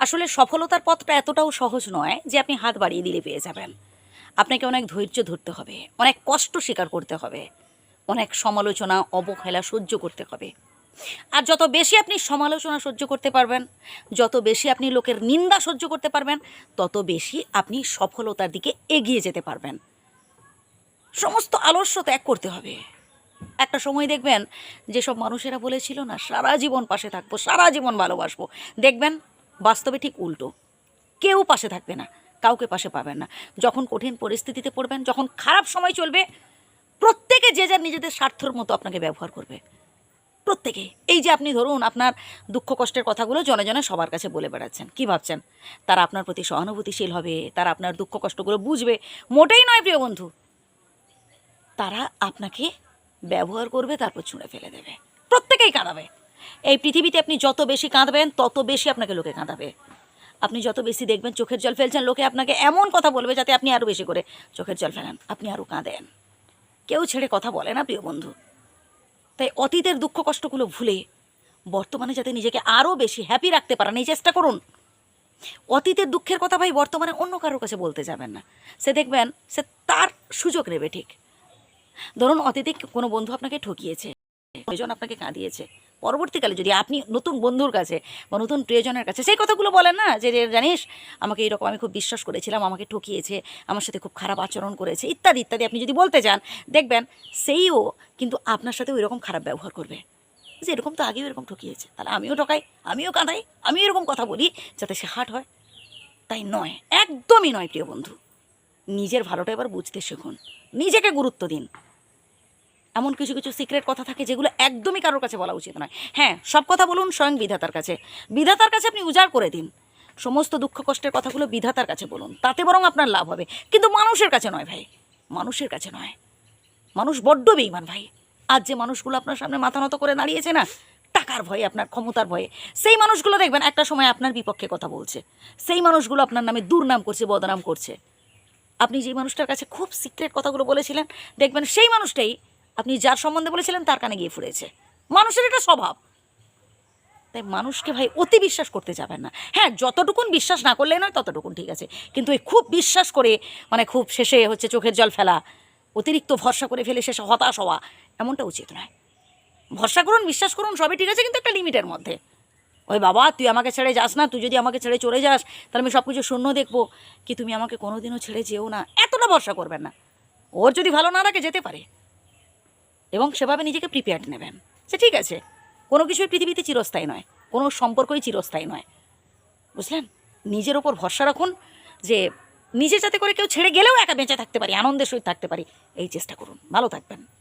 আসলে সফলতার পথটা এতটাও সহজ নয় যে আপনি হাত বাড়িয়ে দিলে পেয়ে যাবেন। আপনাকে অনেক ধৈর্য ধরতে হবে, অনেক কষ্ট স্বীকার করতে হবে, অনেক সমালোচনা, অবহেলা সহ্য করতে হবে। আর যত বেশি আপনি সমালোচনা সহ্য করতে পারবেন, যত বেশি আপনি লোকের নিন্দা সহ্য করতে পারবেন, তত বেশি আপনি সফলতার দিকে এগিয়ে যেতে পারবেন। সমস্ত আলস্য ত্যাগ করতে হবে। একটা সময় দেখবেন, যেসব মানুষেরা বলেছিল না, সারা জীবন পাশে থাকব, সারা জীবন ভালোবাসবো। দেখবেন বাস্তবে ঠিক উল্টো। কেউ পাশে থাকবে না, কাউকে পাশে পাবেন না। যখন কঠিন পরিস্থিতিতে পড়বেন, যখন খারাপ সময় চলবে, প্রত্যেকে যে যার নিজেদের স্বার্থর মতো আপনাকে ব্যবহার করবে। প্রত্যেকে। এই যে আপনি ধরুন, আপনার দুঃখ কষ্টের কথাগুলো জনে জনে সবার কাছে বলে বেড়াচ্ছেন। কি ভাবছেন? তারা আপনার প্রতি সহানুভূতিশীল হবে, তারা আপনার দুঃখ কষ্টগুলো বুঝবে। মোটেই নয়, প্রিয় বন্ধু। তারা আপনাকে ব্যবহার করবে, তারপর ছুঁড়ে ফেলে দেবে। প্রত্যেকেই কাঁদাবে। এই পৃথিবীতে আপনি যত বেশি কাঁদবেন, তত বেশি আপনাকে লোকে কাঁদাবে। আপনি যত বেশি দেখবেন, চোখের জল ফেলছেন, লোকে আপনাকে এমন কথা বলবে যাতে আপনি আরও বেশি করে চোখের জল ফেলেন। আপনি আরও কাঁদেন। কেউ ছেড়ে কথা বলে না, প্রিয় বন্ধু। তাই অতীতের দুঃখ কষ্টগুলো ভুলে বর্তমানে যাতে নিজেকে আরও বেশি হ্যাপি রাখতে পারেন, এই চেষ্টা করুন। অতীতের দুঃখের কথা ভাই বর্তমানে অন্য কারোর কাছে বলতে যাবেন না। সে দেখবেন, সে তার সুযোগ নেবে ঠিক। ধরুন অতীতে কোনো বন্ধু আপনাকে ঠকিয়েছে, প্রিয়জন আপনাকে কাঁদিয়েছে। পরবর্তীকালে যদি আপনি নতুন বন্ধুর কাছে বা নতুন প্রিয়জনের কাছে, সেই কথাগুলো বলেন না যে জানিস, আমাকে এইরকম আমি খুব বিশ্বাস করেছিলাম, আমাকে ঠকিয়েছে, আমার সাথে খুব খারাপ আচরণ করেছে, ইত্যাদি ইত্যাদি আপনি যদি বলতে চান দেখবেন সেইও কিন্তু আপনার সাথে ওই রকম খারাপ ব্যবহার করবে। যে, এরকম তো আগেও এরকম ঠকিয়েছে, তাহলে আমিও ঠকাই, আমিও কাঁদাই, আমিও এরকম কথা বলি যাতে সে হাট হয়। তাই নয়, একদমই নয়, প্রিয় বন্ধু। নিজের ভালোটা এবার বুঝতে শিখুন। নিজেকে গুরুত্ব দিন। এমন কিছু কিছু সিক্রেট কথা থাকে যেগুলো একদমই কারোর কাছে বলা উচিত নয়। হ্যাঁ সব কথা বলুন স্বয়ং বিধাতার কাছে। বিধাতার কাছে আপনি উজাড় করে দিন। সমস্ত দুঃখ কষ্টের কথাগুলো বিধাতার কাছে বলুন। তাতে বরং আপনার লাভ হবে। কিন্তু মানুষের কাছে নয় ভাই। মানুষের কাছে নয়। মানুষ বড্ড বেইমান ভাই। আজ যে মানুষগুলো আপনার সামনে মাথা নত করে দাঁড়িয়েছে না, টাকার ভয়ে, আপনার ক্ষমতার ভয়ে, সেই মানুষগুলো দেখবেন একটা সময় আপনার বিপক্ষে কথা বলছে। সেই মানুষগুলো আপনার নামে দুর্নাম করছে, বদনাম করছে। আপনি যে মানুষটার কাছে খুব সিক্রেট কথাগুলো বলেছিলেন, দেখবেন সেই মানুষটাই আপনি যার সম্বন্ধে বলেছিলেন তার কানে গিয়ে ফুরেছে। মানুষের এটা স্বভাব। তাই মানুষকে ভাই অতি বিশ্বাস করতে যাবেন না। হ্যাঁ যতটুকুন বিশ্বাস না করলে নয় ততটুকুন ঠিক আছে। কিন্তু এই খুব বিশ্বাস করে মানে খুব শেষে হচ্ছে চোখের জল ফেলা, অতিরিক্ত ভরসা করে ফেলে শেষে হতাশ হওয়া, এমনটা উচিত নয়। ভরসা করুন, বিশ্বাস করুন, সবই ঠিক আছে, কিন্তু একটা লিমিটের মধ্যে। ওই বাবা, তুই আমাকে ছেড়ে যাস না, তুই যদি আমাকে ছেড়ে চলে যাস, তাহলে আমি সব কিছু শূন্য দেখব। কি তুমি আমাকে কোনোদিনও ছেড়ে যেও না? এতটা ভরসা করবেন না। ওর যদি ভালো না রাখে যেতে পারে। এবং সেভাবে নিজেকে প্রিপেয়ার্ড নেবেন। সে ঠিক আছে, কোনো কিছুই পৃথিবীতে চিরস্থায়ী নয়, কোনো সম্পর্কই চিরস্থায়ী নয়। বুঝলেন? নিজের ওপর ভরসা রাখুন যে নিজে যাতে করে কেউ ছেড়ে গেলেও একা বেঁচে থাকতে পারি, আনন্দের সহিত থাকতে পারি, এই চেষ্টা করুন। ভালো থাকবেন।